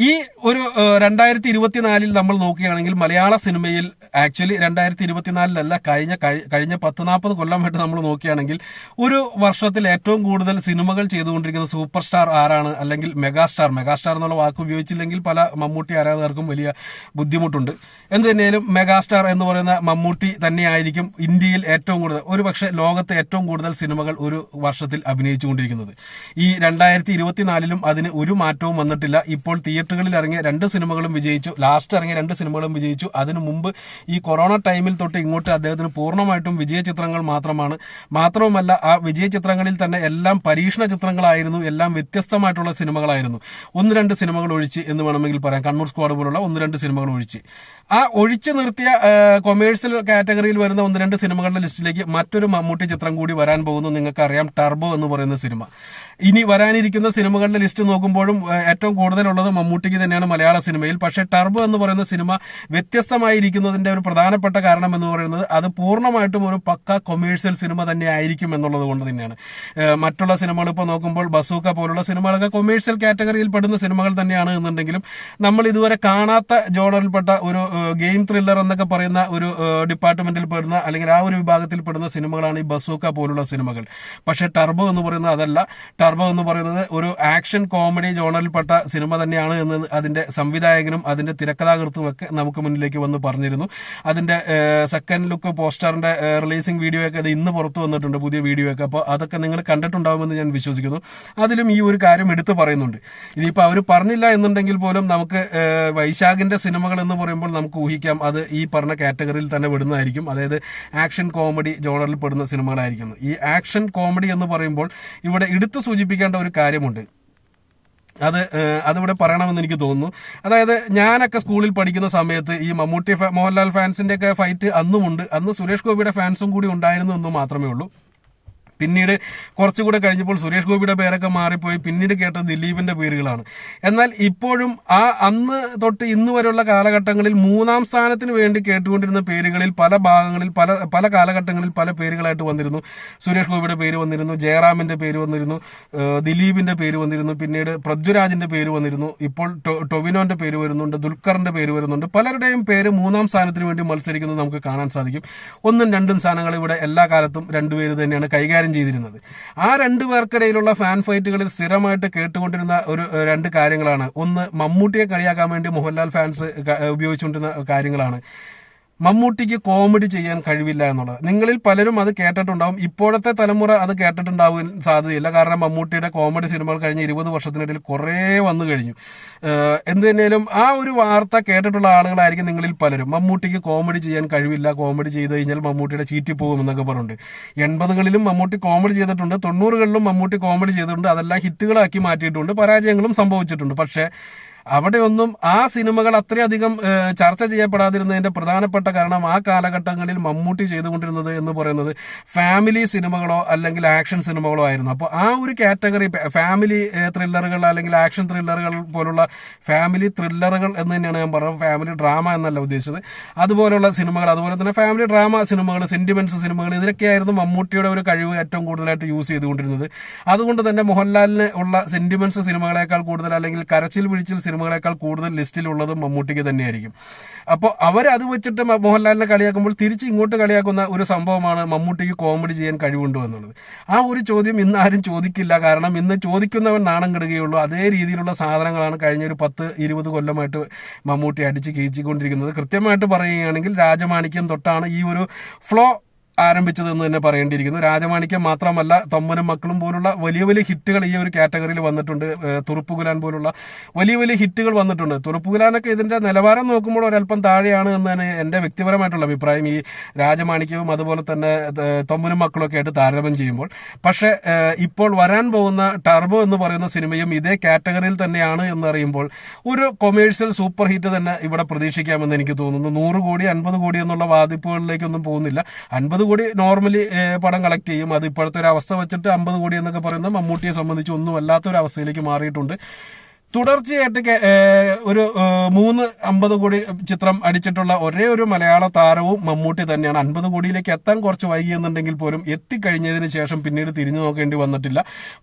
ഈ ഒരു രണ്ടായിരത്തി ഇരുപത്തിനാലിൽ നമ്മൾ നോക്കുകയാണെങ്കിൽ മലയാള സിനിമയിൽ ആക്ച്വലി രണ്ടായിരത്തി ഇരുപത്തിനാലിലല്ല കഴിഞ്ഞ കഴി- കഴിഞ്ഞ പത്ത് നാൽപ്പത് കൊല്ലമായിട്ട് നമ്മൾ നോക്കുകയാണെങ്കിൽ ഒരു വർഷത്തിൽ ഏറ്റവും കൂടുതൽ സിനിമകൾ ചെയ്തുകൊണ്ടിരിക്കുന്ന സൂപ്പർ സ്റ്റാർ ആരാണ്? അല്ലെങ്കിൽ മെഗാസ്റ്റാർ. മെഗാസ്റ്റാർ എന്നുള്ള വാക്ക് ഉപയോഗിച്ചില്ലെങ്കിൽ പല മമ്മൂട്ടി ആരാധകർക്കും വലിയ ബുദ്ധിമുട്ടുണ്ട്. എന്ത് തന്നെയാലും മെഗാസ്റ്റാർ എന്ന് പറയുന്ന മമ്മൂട്ടി തന്നെയായിരിക്കും ഇന്ത്യയിൽ ഏറ്റവും കൂടുതൽ ഒരു പക്ഷേ ലോകത്തെ ഏറ്റവും കൂടുതൽ സിനിമകൾ ഒരു വർഷത്തിൽ അഭിനയിച്ചുകൊണ്ടിരിക്കുന്നത്. ഈ രണ്ടായിരത്തി ഇരുപത്തിനാലിലും അതിന് ഒരു മാറ്റവും വന്നിട്ടില്ല. ഇപ്പോൾ തിയേറ്ററുകളിൽ ഇറങ്ങിയ രണ്ട് സിനിമകളും വിജയിച്ചു. ലാസ്റ്റ് ഇറങ്ങിയ രണ്ട് സിനിമകളും വിജയിച്ചു. അതിനു മുമ്പ് ഈ കൊറോണ ടൈമിൽ തൊട്ട് ഇങ്ങോട്ട് അദ്ദേഹത്തിന് പൂർണമായിട്ടും വിജയ ചിത്രങ്ങൾ മാത്രമാണ്. മാത്രവുമല്ല ആ വിജയ ചിത്രങ്ങളിൽ തന്നെ എല്ലാം പരീക്ഷണ ചിത്രങ്ങളായിരുന്നു. എല്ലാം വ്യത്യസ്തമായിട്ടുള്ള സിനിമകളായിരുന്നു. ഒന്ന് രണ്ട് സിനിമകൾ ഒഴിച്ച് എന്ന് വേണമെങ്കിൽ പറയാം. കണ്ണൂർ സ്ക്വാഡ് പോലുള്ള ഒന്ന് രണ്ട് സിനിമകൾ ഒഴിച്ച്. ആ ഒഴിച്ചു നിർത്തിയ കൊമേഴ്സ്യൽ കാറ്റഗറിയിൽ വരുന്ന ഒന്ന് രണ്ട് സിനിമകളുടെ ലിസ്റ്റിലേക്ക് മറ്റൊരു മമ്മൂട്ടി ചിത്രം കൂടി വരാൻ പോകുന്നു. നിങ്ങൾക്കറിയാം ടർബോ എന്ന് പറയുന്ന സിനിമ. ഇനി വരാനിരിക്കുന്ന സിനിമകളുടെ ലിസ്റ്റ് നോക്കുമ്പോഴും ഏറ്റവും കൂടുതലുള്ളത് മമ്മൂട്ടിക്ക് തന്നെയാണ് മലയാള സിനിമയിൽ. പക്ഷേ ടർബോ എന്ന് പറയുന്ന സിനിമ വ്യത്യസ്തമായിരിക്കുന്നതിന്റെ ഒരു പ്രധാനപ്പെട്ട കാരണം എന്ന് പറയുന്നത് അത് പൂർണമായിട്ടും ഒരു പക്ക കൊമേഴ്സ്യൽ സിനിമ തന്നെ ആയിരിക്കും എന്നുള്ളത് കൊണ്ട് തന്നെയാണ്. മറ്റുള്ള സിനിമകൾ ഇപ്പോൾ നോക്കുമ്പോൾ ബസൂക്ക പോലുള്ള സിനിമകളൊക്കെ കൊമേഴ്സ്യൽ കാറ്റഗറിയിൽ പെടുന്ന സിനിമകൾ തന്നെയാണ് എന്നുണ്ടെങ്കിലും നമ്മൾ ഇതുവരെ കാണാത്ത ജോണറിൽപ്പെട്ട ഒരു ഗെയിം ത്രില്ലർ എന്നൊക്കെ പറയുന്ന ഒരു ഡിപ്പാർട്ട്മെന്റിൽ പെടുന്ന അല്ലെങ്കിൽ ആ ഒരു വിഭാഗത്തിൽ പെടുന്ന സിനിമകളാണ് ഈ ബസൂക്ക പോലുള്ള സിനിമകൾ. പക്ഷേ ടർബോ എന്ന് പറയുന്നത് അതല്ല. ടർബോ എന്ന് പറയുന്നത് ഒരു ആക്ഷൻ കോമഡി ജോണറിൽപ്പെട്ട സിനിമ തന്നെയാണ് എന്ന് അതിന്റെ സംവിധായകനും അതിന്റെ തിരക്കഥാകൃത്തും ഒക്കെ നമുക്ക് മുന്നിലേക്ക് വന്ന് പറഞ്ഞിരുന്നു. അതിന്റെ സെക്കൻഡ് ലുക്ക് പോസ്റ്ററിന്റെ റിലീസിംഗ് വീഡിയോ ഒക്കെ അത് ഇന്ന് പുറത്തു വന്നിട്ടുണ്ട് പുതിയ വീഡിയോ ഒക്കെ. അപ്പോൾ അതൊക്കെ നിങ്ങൾ കണ്ടിട്ടുണ്ടാവുമെന്ന് ഞാൻ വിശ്വസിക്കുന്നു. അതിലും ഈ ഒരു കാര്യം എടുത്തു പറയുന്നുണ്ട്. ഇനിയിപ്പോൾ അവർ പറഞ്ഞില്ല എന്നുണ്ടെങ്കിൽ പോലും നമുക്ക് വൈശാഖിന്റെ സിനിമകൾ എന്ന് പറയുമ്പോൾ നമുക്ക് ഊഹിക്കാം അത് ഈ പറഞ്ഞ കാറ്റഗറിയിൽ തന്നെ വിടുന്നതായിരിക്കും അതായത് ആക്ഷൻ കോമഡി ജോണറിൽ പെടുന്ന സിനിമകളായിരിക്കുന്നു. ഈ ആക്ഷൻ കോമഡി എന്ന് പറയുമ്പോൾ ഇവിടെ എടുത്തു സൂചിപ്പിക്കേണ്ട ഒരു കാര്യമുണ്ട്. അത് അതിവിടെ പറയണമെന്ന് എനിക്ക് തോന്നുന്നു. അതായത് ഞാനൊക്കെ സ്കൂളിൽ പഠിക്കുന്ന സമയത്ത് ഈ മമ്മൂട്ടി മോഹൻലാൽ ഫാൻസിന്റെ ഒക്കെ ഫൈറ്റ് അന്നുമുണ്ട്. അന്ന് സുരേഷ് ഗോപിയുടെ ഫാൻസും കൂടി ഉണ്ടായിരുന്നു എന്ന് മാത്രമേ ഉള്ളൂ. പിന്നീട് കുറച്ചുകൂടെ കഴിഞ്ഞപ്പോൾ സുരേഷ് ഗോപിയുടെ പേരൊക്കെ മാറിപ്പോയി. പിന്നീട് കേട്ട ദിലീപിന്റെ പേരുകളാണ്. എന്നാൽ ഇപ്പോഴും ആ അന്ന് തൊട്ട് ഇന്ന് വരെയുള്ള കാലഘട്ടങ്ങളിൽ മൂന്നാം സ്ഥാനത്തിന് വേണ്ടി കേട്ടുകൊണ്ടിരുന്ന പേരുകളിൽ പല ഭാഗങ്ങളിൽ പല പല കാലഘട്ടങ്ങളിൽ പല പേരുകളായിട്ട് വന്നിരുന്നു. സുരേഷ് ഗോപിയുടെ പേര് വന്നിരുന്നു ജയറാമിന്റെ പേര് വന്നിരുന്നു ദിലീപിന്റെ പേര് വന്നിരുന്നു പിന്നീട് പൃഥ്വിരാജിന്റെ പേര് വന്നിരുന്നു ഇപ്പോൾ ടൊവിനോന്റെ പേര് വരുന്നുണ്ട് ദുൽഖറിന്റെ പേര് വരുന്നുണ്ട്. പലരുടെയും പേര് മൂന്നാം സ്ഥാനത്തിന് വേണ്ടി മത്സരിക്കുന്നത് നമുക്ക് കാണാൻ സാധിക്കും. ഒന്നും രണ്ടും സ്ഥാനങ്ങൾ ഇവിടെ എല്ലാ കാലത്തും രണ്ടുപേര് തന്നെയാണ്. കൈകാര്യം ചെയ്തിരുന്നത്. ആ രണ്ടു പേർക്കിടയിലുള്ള ഫാൻ ഫൈറ്റുകളിൽ സ്ഥിരമായിട്ട് കേട്ടുകൊണ്ടിരുന്ന ഒരു രണ്ട് കാര്യങ്ങളാണ്. ഒന്ന് മമ്മൂട്ടിയെ കളിയാക്കാൻ വേണ്ടി മോഹൻലാൽ ഫാൻസ് ഉപയോഗിച്ചുകൊണ്ടിരുന്ന കാര്യങ്ങളാണ്. മമ്മൂട്ടിക്ക് കോമഡി ചെയ്യാൻ കഴിവില്ല എന്നുള്ളത്. നിങ്ങളിൽ പലരും അത് കേട്ടിട്ടുണ്ടാവും. ഇപ്പോഴത്തെ തലമുറ അത് കേട്ടിട്ടുണ്ടാവാൻ സാധ്യതയില്ല. കാരണം മമ്മൂട്ടിയുടെ കോമഡി സിനിമകൾ കഴിഞ്ഞ ഇരുപത് വർഷത്തിനിടയിൽ കുറേ വന്നു കഴിഞ്ഞു. എന്ത് തന്നെയാലും ആ ഒരു വാർത്ത കേട്ടിട്ടുള്ള ആളുകളായിരിക്കും നിങ്ങളിൽ പലരും. മമ്മൂട്ടിക്ക് കോമഡി ചെയ്യാൻ കഴിവില്ല. കോമഡി ചെയ്ത് കഴിഞ്ഞാൽ മമ്മൂട്ടിയുടെ ചീറ്റി പോകും എന്നൊക്കെ പറഞ്ഞിട്ടുണ്ട് എൺപതുകളിലും മമ്മൂട്ടി കോമഡി ചെയ്തിട്ടുണ്ട്. തൊണ്ണൂറുകളിലും മമ്മൂട്ടി കോമഡി ചെയ്തിട്ടുണ്ട്. അതെല്ലാം ഹിറ്റുകളാക്കി മാറ്റിയിട്ടുണ്ട്. പരാജയങ്ങളും സംഭവിച്ചിട്ടുണ്ട്. പക്ഷേ അവിടെയൊന്നും ആ സിനിമകൾ അത്രയധികം ചർച്ച ചെയ്യപ്പെടാതിരുന്നതിന്റെ പ്രധാനപ്പെട്ട കാരണം ആ കാലഘട്ടങ്ങളിൽ മമ്മൂട്ടി ചെയ്തുകൊണ്ടിരുന്നത് എന്ന് പറയുന്നത് ഫാമിലി സിനിമകളോ അല്ലെങ്കിൽ ആക്ഷൻ സിനിമകളോ ആയിരുന്നു. അപ്പോൾ ആ ഒരു കാറ്റഗറി ഫാമിലി ത്രില്ലറുകൾ അല്ലെങ്കിൽ ആക്ഷൻ ത്രില്ലറുകൾ പോലുള്ള ഫാമിലി ത്രില്ലറുകൾ എന്ന് തന്നെയാണ് ഞാൻ പറഞ്ഞത്. ഫാമിലി ഡ്രാമ എന്നല്ല ഉദ്ദേശിച്ചത്. അതുപോലുള്ള സിനിമകൾ അതുപോലെ തന്നെ ഫാമിലി ഡ്രാമ സിനിമകൾ സെന്റിമെന്റ്സ് സിനിമകൾ ഇതിലൊക്കെയായിരുന്നു മമ്മൂട്ടിയുടെ ഒരു കഴിവ് ഏറ്റവും കൂടുതലായിട്ട് യൂസ് ചെയ്തുകൊണ്ടിരുന്നത്. അതുകൊണ്ട് തന്നെ മോഹൻലാലിന് ഉള്ള സെന്റിമെന്റ്സ് സിനിമകളെക്കാൾ കൂടുതൽ അല്ലെങ്കിൽ കരച്ചിൽ വിഴിച്ചിൽ സിനിമകളെക്കാൾ കൂടുതൽ ലിസ്റ്റിലുള്ളത് മമ്മൂട്ടിക്ക് തന്നെയായിരിക്കും. അപ്പോൾ അവർ അത് വെച്ചിട്ട് മോഹൻലാലിനെ കളിയാക്കുമ്പോൾ തിരിച്ച് ഇങ്ങോട്ട് കളിയാക്കുന്ന ഒരു സംഭവമാണ് മമ്മൂട്ടിക്ക് കോമഡി ചെയ്യാൻ കഴിവുണ്ടോ എന്നുള്ളത്. ആ ഒരു ചോദ്യം ഇന്ന് ആരും ചോദിക്കില്ല. കാരണം ഇന്ന് ചോദിക്കുന്നവൻ നാണം കെടുകയുള്ളൂ. അതേ രീതിയിലുള്ള സാധനങ്ങളാണ് കഴിഞ്ഞ ഒരു പത്ത് ഇരുപത് കൊല്ലമായിട്ട് മമ്മൂട്ടി അടിച്ച് കീച്ചിക്കൊണ്ടിരിക്കുന്നത്. കൃത്യമായിട്ട് പറയുകയാണെങ്കിൽ രാജമാണിക്യം തൊട്ടാണ് ഈ ഒരു ഫ്ലോ ആരംഭിച്ചതെന്ന് തന്നെ പറയേണ്ടിയിരിക്കുന്നു. രാജമാണിക്യം മാത്രമല്ല തമ്മനും മക്കളും പോലുള്ള വലിയ വലിയ ഹിറ്റുകൾ ഈ ഒരു കാറ്റഗറിയിൽ വന്നിട്ടുണ്ട്. തുറുപ്പുകുലാൻ പോലുള്ള വലിയ വലിയ ഹിറ്റുകൾ വന്നിട്ടുണ്ട്. തുറുപ്പുകുലാനൊക്കെ ഇതിന്റെ നിലവാരം നോക്കുമ്പോൾ ഒരല്പം താഴെയാണ് എന്നാണ് എന്റെ വ്യക്തിപരമായിട്ടുള്ള അഭിപ്രായം. ഈ രാജമാണിക്യവും അതുപോലെ തന്നെ തൊമ്മനും മക്കളൊക്കെ ആയിട്ട് താരതമ്യം ചെയ്യുമ്പോൾ. പക്ഷേ ഇപ്പോൾ വരാൻ പോകുന്ന ടർബോ എന്ന് പറയുന്ന സിനിമയും ഇതേ കാറ്റഗറിയിൽ തന്നെയാണ് എന്നറിയുമ്പോൾ ഒരു കൊമേഴ്സ്യൽ സൂപ്പർ ഹിറ്റ് തന്നെ ഇവിടെ പ്രതീക്ഷിക്കാമെന്ന് എനിക്ക് തോന്നുന്നു. നൂറ് കോടി അൻപത് കോടി എന്നുള്ള വാതിപ്പുകളിലേക്കൊന്നും പോകുന്നില്ല. അൻപത് കോടി നോർമലി പടം കളക്ട് ചെയ്യും. അത് ഇപ്പോഴത്തെ ഒരു അവസ്ഥ വെച്ചിട്ട് അമ്പത് കോടി എന്നൊക്കെ പറയുന്നത് മമ്മൂട്ടിയെ സംബന്ധിച്ച് ഒന്നും അല്ലാത്ത ഒരു അവസ്ഥയിലേക്ക് മാറിയിട്ടുണ്ട്. തുടർച്ചയായിട്ട് ഒരു മൂന്ന് അമ്പത് കോടി ചിത്രം അടിച്ചിട്ടുള്ള ഒരേ ഒരു മലയാള താരവും മമ്മൂട്ടി തന്നെയാണ്. അൻപത് കോടിയിലേക്ക് എത്താൻ കുറച്ച് വൈകിയെന്നുണ്ടെങ്കിൽ പോലും എത്തിക്കഴിഞ്ഞതിന് ശേഷം പിന്നീട് തിരിഞ്ഞു നോക്കേണ്ടി വന്നിട്ടില്ല.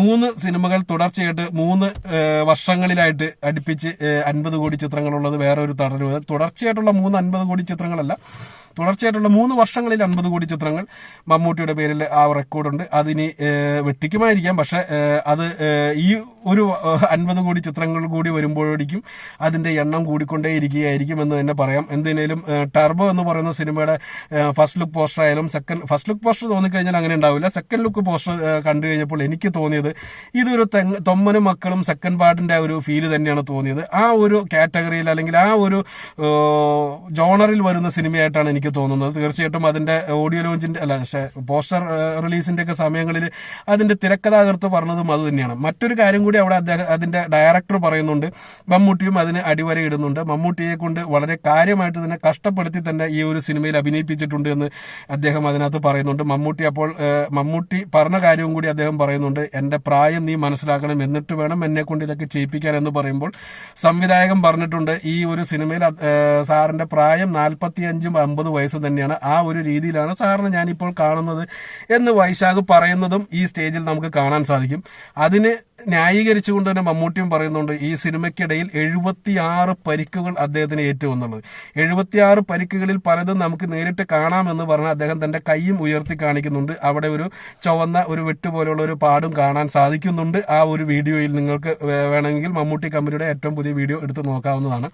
മൂന്ന് സിനിമകൾ തുടർച്ചയായിട്ട് മൂന്ന് വർഷങ്ങളിലായിട്ട് അടുപ്പിച്ച് അൻപത് കോടി ചിത്രങ്ങളുള്ളത് വേറെ ഒരു തടരുത് തുടർച്ചയായിട്ടുള്ള മൂന്ന് അൻപത് കോടി ചിത്രങ്ങളല്ല. തുടർച്ചയായിട്ടുള്ള മൂന്ന് വർഷങ്ങളിൽ അൻപത് കോടി ചിത്രങ്ങൾ മമ്മൂട്ടിയുടെ പേരിൽ ആ റെക്കോർഡുണ്ട്. അതിനി വെട്ടിക്കുമായിരിക്കാം. പക്ഷെ അത് ഈ ഒരു അൻപത് കോടി ചിത്രങ്ങൾ കൂടി വരുമ്പോഴേക്കും അതിന്റെ എണ്ണം കൂടിക്കൊണ്ടേ ഇരിക്കുകയായിരിക്കും എന്ന് തന്നെ പറയാം. എന്തിനേലും ടർബോ എന്ന് പറയുന്ന സിനിമയുടെ ഫസ്റ്റ് ലുക്ക് പോസ്റ്റർ ആയാലും സെക്കൻഡ് ഫസ്റ്റ് ലുക്ക് പോസ്റ്റർ തോന്നിക്കഴിഞ്ഞാൽ അങ്ങനെ ഉണ്ടാവില്ല. സെക്കൻഡ് ലുക്ക് പോസ്റ്റർ കണ്ടു കഴിഞ്ഞപ്പോൾ എനിക്ക് തോന്നിയത് ഇതൊരു തൊമ്മനും മക്കളും സെക്കൻഡ് പാർട്ടിന്റെ ഒരു ഫീൽ തന്നെയാണ് തോന്നിയത്. ആ ഒരു കാറ്റഗറിയിൽ അല്ലെങ്കിൽ ആ ഒരു ജോണറിൽ വരുന്ന സിനിമയായിട്ടാണ് എനിക്ക് തോന്നുന്നത്. തീർച്ചയായിട്ടും അതിന്റെ ഓഡിയോ ലോഞ്ചിന്റെ അല്ല പക്ഷേ പോസ്റ്റർ റിലീസിന്റെ ഒക്കെ സമയങ്ങളിൽ അതിന്റെ തിരക്കഥാകൃത്ത് പറഞ്ഞതും അത് തന്നെയാണ്. മറ്റൊരു കാര്യം കൂടി അവിടെ അദ്ദേഹം അതിന്റെ ഡയറക്ടർ പറയുന്നുണ്ട്. മമ്മൂട്ടിയും അതിന് അടിവര ഇടുന്നുണ്ട്. മമ്മൂട്ടിയെ കൊണ്ട് വളരെ കാര്യമായിട്ട് തന്നെ കഷ്ടപ്പെടുത്തി തന്നെ ഈ ഒരു സിനിമയിൽ അഭിനയിപ്പിച്ചിട്ടുണ്ട് എന്ന് അദ്ദേഹം അതിനകത്ത് പറയുന്നുണ്ട്. മമ്മൂട്ടി അപ്പോൾ മമ്മൂട്ടി പറഞ്ഞ കാര്യവും കൂടി അദ്ദേഹം പറയുന്നുണ്ട്. എന്റെ പ്രായം നീ മനസ്സിലാക്കണം. എന്നിട്ട് വേണം എന്നെ കൊണ്ട് ഇതൊക്കെ ചെയ്യിപ്പിക്കാൻ എന്ന് പറയുമ്പോൾ സംവിധായകൻ പറഞ്ഞിട്ടുണ്ട് ഈ ഒരു സിനിമയിൽ സാറിന്റെ പ്രായം നാൽപ്പത്തി അഞ്ചും അമ്പത് വയസ്സ് തന്നെയാണ് ആ ഒരു രീതിയിലാണ് സാറിന് ഞാനിപ്പോൾ കാണുന്നത് എന്ന് വൈശാഖ് പറയുന്നതും ഈ സ്റ്റേജിൽ നമുക്ക് കാണാൻ സാധിക്കും. അതിന് ന്യായീകരിച്ചുകൊണ്ട് തന്നെ മമ്മൂട്ടിയും പറയുന്നുണ്ട് ഈ സിനിമയ്ക്കിടയിൽ എഴുപത്തിയാറ് പരിക്കുകൾ അദ്ദേഹത്തിന് ഏറ്റുവന്നുള്ളത്. എഴുപത്തിയാറ് പരിക്കുകളിൽ പലതും നമുക്ക് നേരിട്ട് കാണാമെന്ന് പറഞ്ഞ് അദ്ദേഹം തന്റെ കൈയും ഉയർത്തി കാണിക്കുന്നുണ്ട്. അവിടെ ഒരു ചുവന്ന ഒരു വെട്ട് പോലെയുള്ള ഒരു പാടും കാണാൻ സാധിക്കുന്നുണ്ട്. ആ ഒരു വീഡിയോയിൽ നിങ്ങൾക്ക് വേണമെങ്കിൽ മമ്മൂട്ടി കമ്പനിയുടെ ഏറ്റവും പുതിയ വീഡിയോ എടുത്ത് നോക്കാവുന്നതാണ്.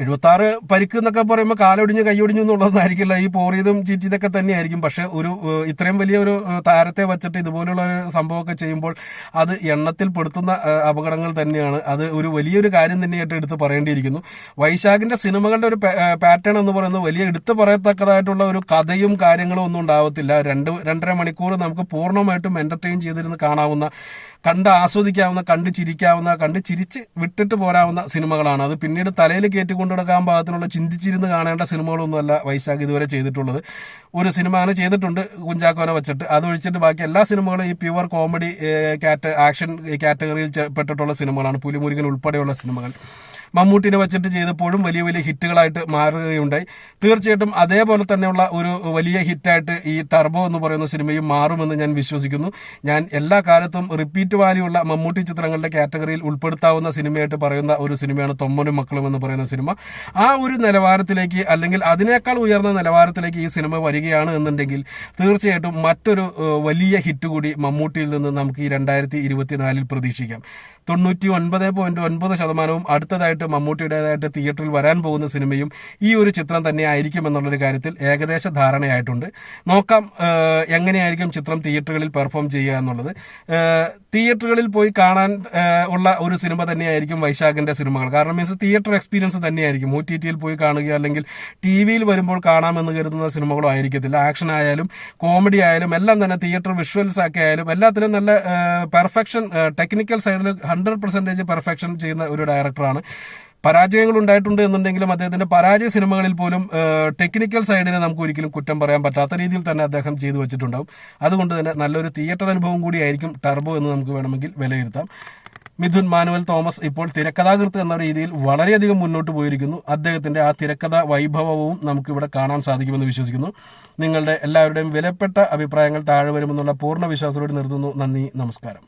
എഴുപത്തി ആറ് പരിക്ക് എന്നൊക്കെ പറയുമ്പോൾ കാലൊടിഞ്ഞ് കൈയൊടിഞ്ഞു എന്നുള്ളതായിരിക്കില്ല ഈ പോറിയതും ചീറ്റിയതൊക്കെ തന്നെയായിരിക്കും. പക്ഷെ ഒരു ഇത്രയും വലിയ ഒരു താരത്തെ വച്ചിട്ട് ഇതുപോലുള്ള ഒരു സംഭവമൊക്കെ ചെയ്യുമ്പോൾ അത് എണ്ണത്തിൽ പെടുത്തുന്ന അപകടങ്ങൾ തന്നെയാണ്. അത് ഒരു വലിയൊരു കാര്യം തന്നെയായിട്ട് എടുത്ത് പറയേണ്ടിയിരിക്കുന്നു. വൈശാഖിന്റെ സിനിമകളുടെ ഒരു പാറ്റേൺ എന്ന് പറയുന്നത് വലിയ എടുത്തു പറയത്തക്കതായിട്ടുള്ള ഒരു കഥയും കാര്യങ്ങളും ഒന്നും ഉണ്ടാവത്തില്ല. രണ്ട് രണ്ടര മണിക്കൂർ നമുക്ക് പൂർണമായിട്ടും എന്റർടൈൻ ചെയ്തിരുന്ന് കാണാവുന്ന കണ്ട് ആസ്വദിക്കാവുന്ന കണ്ട് ചിരിക്കാവുന്ന കണ്ട് ചിരിച്ച് വിട്ടിട്ട് പോരാവുന്ന സിനിമകളാണ്. അത് പിന്നീട് തലയിൽ കയറ്റി കൊണ്ടുനടക്കാൻ പാകത്തിനുള്ള ചിന്തിച്ചിരുന്ന് കാണേണ്ട സിനിമകളൊന്നുമല്ല വൈശാഖ് ഇതുവരെ ചെയ്തിട്ടുള്ളത്. ഒരു സിനിമ അങ്ങനെ ചെയ്തിട്ടുണ്ട് കുഞ്ചാക്കോനെ വെച്ചിട്ട്. അത് ഒഴിച്ചിട്ട് ബാക്കി എല്ലാ സിനിമകളും ഈ പ്യുവർ കോമഡി ക്യാറ്റ് ആക്ഷൻ കാറ്റഗറിയിൽ പെട്ടിട്ടുള്ള സിനിമകളാണ്. പുലിമുരുകൻ ഉൾപ്പെടെയുള്ള സിനിമകൾ. മമ്മൂട്ടിനെ വെച്ചിട്ട് ചെയ്തപ്പോഴും വലിയ വലിയ ഹിറ്റുകളായിട്ട് മാറുകയുണ്ടായി. തീർച്ചയായിട്ടും അതേപോലെ തന്നെയുള്ള ഒരു വലിയ ഹിറ്റായിട്ട് ഈ ടർബോ എന്ന് പറയുന്ന സിനിമയും മാറുമെന്ന് ഞാൻ വിശ്വസിക്കുന്നു. ഞാൻ എല്ലാ കാലത്തും റിപ്പീറ്റ് വാല്യൂ ഉള്ള മമ്മൂട്ടി ചിത്രങ്ങളുടെ കാറ്റഗറിയിൽ ഉൾപ്പെടുത്താവുന്ന സിനിമയായിട്ട് പറയുന്ന ഒരു സിനിമയാണ് തൊമ്മനും മക്കളും എന്ന് പറയുന്ന സിനിമ. ആ ഒരു നിലവാരത്തിലേക്ക് അല്ലെങ്കിൽ അതിനേക്കാൾ ഉയർന്ന നിലവാരത്തിലേക്ക് ഈ സിനിമ വരികയാണ് എന്നുണ്ടെങ്കിൽ തീർച്ചയായിട്ടും മറ്റൊരു വലിയ ഹിറ്റ് കൂടി മമ്മൂട്ടിയിൽ നിന്ന് നമുക്ക് ഈ രണ്ടായിരത്തി ഇരുപത്തിനാലിൽ പ്രതീക്ഷിക്കാം. തൊണ്ണൂറ്റി ഒൻപത് പോയിന്റ് ഒൻപത് ശതമാനവും അടുത്തതായിട്ട് മമ്മൂട്ടിയുടേതായിട്ട് തിയേറ്ററിൽ വരാൻ പോകുന്ന സിനിമയും ഈ ഒരു ചിത്രം തന്നെ ആയിരിക്കും എന്നുള്ളൊരു കാര്യത്തിൽ ഏകദേശ ധാരണയായിട്ടുണ്ട്. നോക്കാം എങ്ങനെയായിരിക്കും ചിത്രം തിയേറ്ററുകളിൽ പെർഫോം ചെയ്യുക എന്നുള്ളത്. തിയേറ്ററുകളിൽ പോയി കാണാൻ ഉള്ള ഒരു സിനിമ തന്നെയായിരിക്കും വൈശാഖിന്റെ സിനിമകൾ. കാരണം മീൻസ് തിയേറ്റർ എക്സ്പീരിയൻസ് തന്നെയായിരിക്കും. ഒ ടി ടിയിൽ പോയി കാണുക അല്ലെങ്കിൽ ടി വിയിൽ വരുമ്പോൾ കാണാമെന്ന് കരുതുന്ന സിനിമകളോ ആയിരിക്കത്തില്ല. ആക്ഷൻ ആയാലും കോമഡി ആയാലും എല്ലാം തന്നെ തിയേറ്റർ വിഷ്വൽസ് ഒക്കെ ആയാലും എല്ലാത്തിലും നല്ല പെർഫെക്ഷൻ ടെക്നിക്കൽ സൈഡിൽ ഹൺഡ്രഡ് പെർസെന്റേജ് പെർഫെക്ഷൻ ചെയ്യുന്ന ഒരു ഡയറക്ടറാണ് പരാജയങ്ങൾ ഉണ്ടായിട്ടുണ്ട് എന്നുണ്ടെങ്കിലും അദ്ദേഹത്തിന്റെ പരാജയ സിനിമകളിൽ പോലും ടെക്നിക്കൽ സൈഡിനെ നമുക്ക് ഒരിക്കലും കുറ്റം പറയാൻ പറ്റാത്ത രീതിയിൽ തന്നെ അദ്ദേഹം ചെയ്തു വെച്ചിട്ടുണ്ടാവും. അതുകൊണ്ട് തന്നെ നല്ലൊരു തിയേറ്റർ അനുഭവം കൂടിയായിരിക്കും ടർബോ എന്ന് നമുക്ക് വേണമെങ്കിൽ വിലയിരുത്താം. മിഥുൻ മാനുവൽ തോമസ് ഇപ്പോൾ തിരക്കഥാകൃത്ത് എന്ന രീതിയിൽ വളരെയധികം മുന്നോട്ട് പോയിരിക്കുന്നു. അദ്ദേഹത്തിന്റെ ആ തിരക്കഥ വൈഭവവും നമുക്ക് ഇവിടെ കാണാൻ സാധിക്കുമെന്ന് വിശ്വസിക്കുന്നു. നിങ്ങളുടെ എല്ലാവരുടെയും വിലപ്പെട്ട അഭിപ്രായങ്ങൾ താഴെ വരുമെന്നുള്ള പൂർണ വിശ്വാസത്തോടെ നിർത്തുന്നു. നന്ദി നമസ്കാരം.